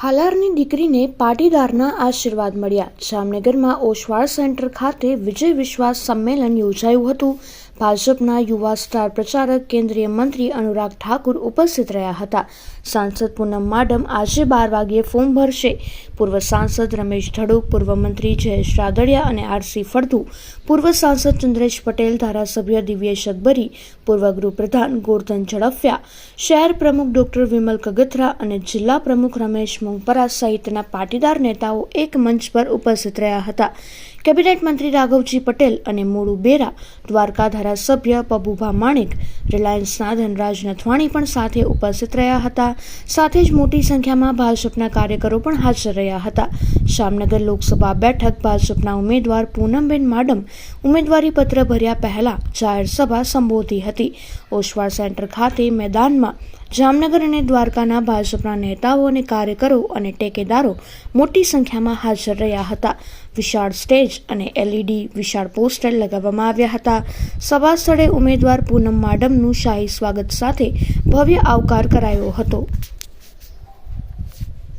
હાલારની દીકરીને પાટીદારના આશીર્વાદ મળ્યા. જામનગરમાં ઓશવાળ સેન્ટર ખાતે વિજય વિશ્વાસ સંમેલન યોજાયું હતું. ભાજપના યુવા સ્ટાર પ્રચારક કેન્દ્રીય મંત્રી અનુરાગ ઠાકુર ઉપસ્થિત રહ્યા હતા. સાંસદ પૂનમ માડમ આજે બાર વાગ્યે ફોર્મ ભરશે. પૂર્વ સાંસદ રમેશ ધડુક, પૂર્વ મંત્રી જયેશ રાદડિયા અને આરસી ફળદુ, પૂર્વ સાંસદ ચંદ્રેશ પટેલ, ધારાસભ્ય દિવ્યેશ અકબરી પૂર્વ ગૃહપ્રધાન ગોરધન ઝડફિયા, શહેર પ્રમુખ ડોક્ટર વિમલ કગથરા અને જિલ્લા પ્રમુખ રમેશ મોંગપરા સહિતના પાટીદાર નેતાઓ એક મંચ પર ઉપસ્થિત રહ્યા હતા. કેબિનેટ મંત્રી રાઘવજી પટેલ અને મોડુ બેરા દ્વારકા ધારાસભ્ય પબુભા માણેક રિલાયન્સના ધનરાજ નથવાણી પણ સાથે ઉપસ્થિત રહ્યા હતા. સાથે જ મોટી સંખ્યામાં ભાજપના કાર્યકરો પણ હાજર રહ્યા હતા. શામનગર લોકસભા બેઠક ભાજપના ઉમેદવાર પૂનમબેન માડમ ઉમેદવારી પત્ર ભર્યા પહેલા જાહેર સભા સંબોધી હતી. ઓશવાળ સેન્ટર ખાતે મેદાનમાં જામનગર અને દ્વારકાના ભાજપના નેતાઓ અને કાર્યકરો અને ટેકેદારો મોટી સંખ્યામાં હાજર રહ્યા હતા. વિશાળ સ્ટેજ અને એલઈડી વિશાળ પોસ્ટર લગાવવામાં આવ્યા હતા. સભા સ્થળે ઉમેદવાર પૂનમ માડમનું શાહી સ્વાગત સાથે ભવ્ય આવકાર કરાયો હતો.